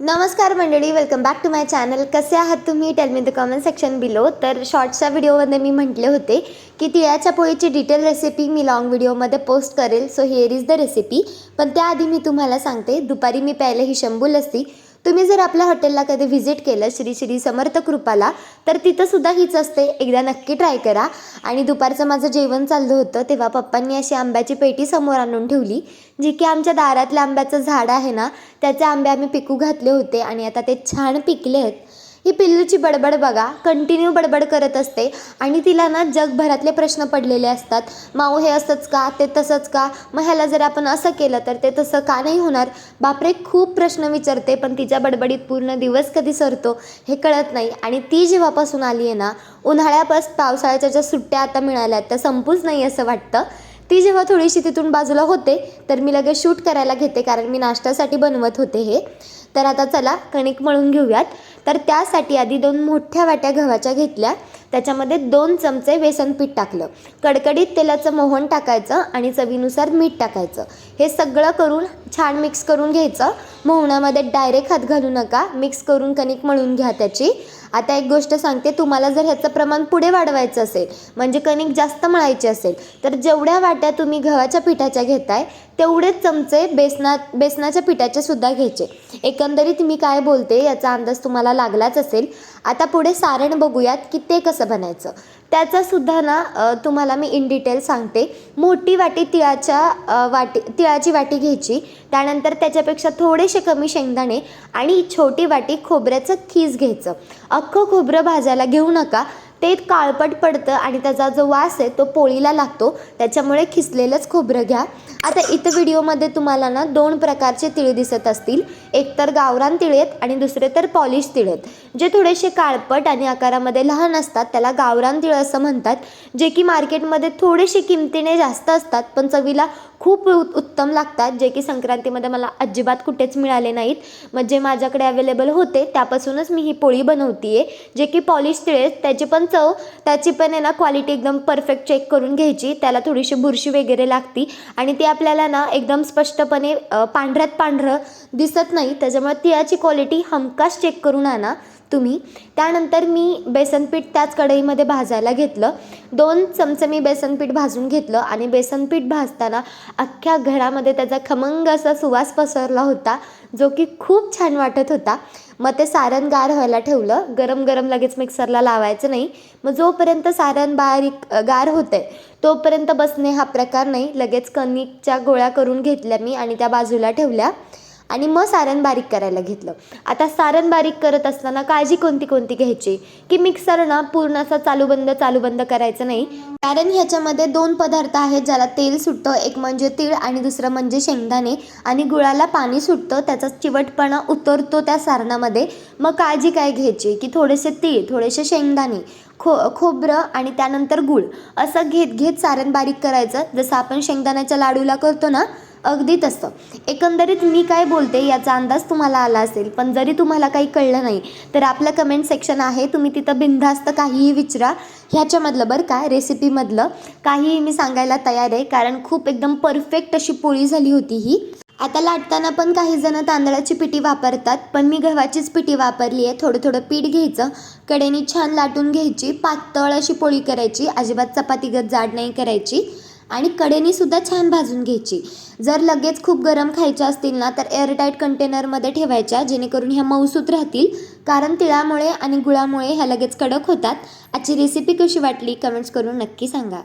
नमस्कार मंडळी welcome back to my channel कसे आहात तुम्ही? Tell me the comment section below तर शॉर्ट्सच्या व्हिडिओमध्ये मी म्हटले होते की तिळाच्या पोळीची डिटेल रेसिपी मी लॉंग व्हिडिओमध्ये पोस्ट करेल. So here is the recipe पण त्याआधी मी तुम्हाला सांगते दुपारी मी प्यायला ही शंभू लस्सी तुम्ही जर आपल्या हॉटेलला कधी व्हिजिट केलं श्री श्री समर्थ कृपाला तर तिथंसुद्धा हीच असते. एकदा नक्की ट्राय करा. आणि दुपारचं माझं जेवण चाललं होतं तेव्हा पप्पांनी अशी आंब्याची पेटी समोर आणून ठेवली जी की आमच्या दारातल्या आंब्याचं झाड आहे ना त्याचे आंबे आम्ही पिकू घातले होते आणि आता ते छान पिकले आहेत ही पिल्लूची बडबड बघा कंटिन्यू बडबड करत असते. आणि तिला ना जगभरातले प्रश्न पडलेले असतात. माऊ हे असंच का? ते तसंच का? मग ह्याला जर आपण असं केलं तर ते तसं का नाही होणार? बापरे खूप प्रश्न विचारते पण तिच्या बडबडीत पूर्ण दिवस कधी सरतो हे कळत नाही. आणि ती जेव्हापासून आली आहे ना उन्हाळ्यापास पावसाळ्याच्या ज्या सुट्ट्या आता मिळाल्या त्या संपूच नाही असं वाटतं. ती जेव्हा थोडीशी तिथून बाजूला होते तर मी लगेच शूट करायला घेते कारण मी नाश्त्यासाठी बनवत होते हे. तर आता चला कणिक मळून घेऊयात. तर त्यासाठी आधी दोन मोठ्या वाट्या गव्हाच्या घेतल्या. त्याच्यामध्ये दोन चमचे बेसन पीठ टाकलं. कडकडीत तेलाचं मोहन टाकायचं आणि चवीनुसार मीठ टाकायचं. हे सगळं करून छान मिक्स करून घ्यायचं. मोहनामध्ये डायरेक्ट हात घालू नका. मिक्स करून कणिक मळून घ्या त्याची. आता एक गोष्ट सांगते तुम्हाला जर ह्याचं प्रमाण पुढे वाढवायचं असेल म्हणजे कणिक जास्त मळायची असेल तर जेवढ्या वाट्या तुम्ही गव्हाच्या पिठाच्या घेताय तेवढेच चमचे बेसना बेसनाच्या पिठाचे सुद्धा घ्यायचे. एकंदरीत मी काय बोलते याचा अंदाज तुम्हाला लागलाच असेल. आता पुढे सारण बघूयात की ते कसं बनायचं. त्याचासुद्धा ना तुम्हाला मी इन डिटेल सांगते. मोठी वाटी तिळाच्या वाटी तिळाची वाटी घ्यायची. त्यानंतर त्याच्यापेक्षा थोडेसे कमी शेंगदाणे आणि छोटी वाटी खोबऱ्याचं खीस घ्यायचं. अख्खं खोबरं भाजायला घेऊ नका. ते काळपट पडतं आणि त्याचा जो वास आहे तो पोळीला लागतो. त्याच्यामुळे खिसलेलंच खोबरं घ्या. आता इथं व्हिडिओमध्ये तुम्हाला ना दोन प्रकारचे तिळे दिसत असतील. एक तर गावरान तिळे आहेत आणि दुसरे तर पॉलिश तिळे आहेत जे थोडेसे काळपट आणि आकारामध्ये लहान असतात त्याला गावरान तिळ असं म्हणतात. जे की मार्केटमध्ये थोडेसे किमतीने जास्त असतात पण चवीला खूप उ- उत्तम लागतात. जे की संक्रांतीमध्ये मला अजिबात कुठेच मिळाले नाहीत. म्हणजे माझ्याकडे अवेलेबल होते त्यापासूनच मी ही पोळी बनवते आहे जे की पॉलिश तिळे आहेत. पण चव त्याची पण आहे ना क्वालिटी एकदम परफेक्ट चेक करून घ्यायची. त्याला थोडीशी बुरशी वगैरे लागती. आणि ती आपल्याला ना एकदम स्पष्टपणे पांढऱ्यात पांढरं दिसत नाही. त्याच्यामुळे तिळाची क्वालिटी हमखास चेक करून आणा तुम्ही. त्यानंतर मी बेसनपीठ त्याच कढईमध्ये भाजायला घेतलं. दोन चमचे मी बेसनपीठ भाजून घेतलं. आणि बेसनपीठ भाजताना अख्ख्या घरामध्ये त्याचा खमंग असा सुवास पसरला होता जो की खूप छान वाटत होता. मग ते सारण गार व्हायला ठेवलं. गरम गरम लगेच मिक्सरला लावायचं नाही. मग जोपर्यंत सारण बारीक गार होतंय तोपर्यंत बसणे हा प्रकार नाही. लगेच कणिकच्या गोळ्या करून घेतल्या मी आणि त्या बाजूला ठेवल्या. आणि मग सारण बारीक करायला घेतलं. आता सारण बारीक करत असताना काळजी कोणती कोणती घ्यायची? की मिक्सर ना पूर्ण असा चालू बंद चालू बंद करायचं नाही. कारण ह्याच्यामध्ये दोन पदार्थ आहेत ज्याला तेल सुटतं. एक म्हणजे तीळ आणि दुसरं म्हणजे शेंगदाणे. आणि गुळाला पाणी सुटतं. त्याचा चिवटपणा उतरतो त्या सारणामध्ये. मग काळजी काय घ्यायची? की थोडेसे तीळ थोडेसे शेंगदाणे खो खोबरं आणि त्यानंतर गुळ. असं घेत घेत सारण बारीक करायचं. जसं आपण शेंगदाण्याच्या लाडूला करतो ना अगदी तसं एकंदरीत मी काय बोलते याचा अंदाज तुम्हाला आला असेल पण जरी तुम्हाला काही कळलं नाही तर आपलं कमेंट सेक्शन आहे. तुम्ही तिथं बिनधास्त काहीही विचारा. ह्याच्यामधलं बरं का रेसिपीमधलं काहीही मी सांगायला तयार आहे कारण खूप एकदम परफेक्ट अशी पोळी झाली होती ही. आता लाटताना पण काही जण तांदळाची पिठी वापरतात पण मी गव्हाचीच पिठी वापरली आहे. थोडं थोडं पीठ घ्यायचं. कडेने छान लाटून घ्यायची. पातळ अशी पोळी करायची. अजिबात चपातीगत जाड नाही करायची. आणि कडेनीसुद्धा छान भाजून घ्यायची. जर लगेच खूप गरम खायच्या असतील ना तर एअरटाईट कंटेनरमध्ये ठेवायच्या जेणेकरून ह्या मऊसूत राहतील. कारण तिळामुळे आणि गुळामुळे ह्या लगेच कडक होतात. आजची रेसिपी कशी वाटली? कमेंट्स करून नक्की सांगा.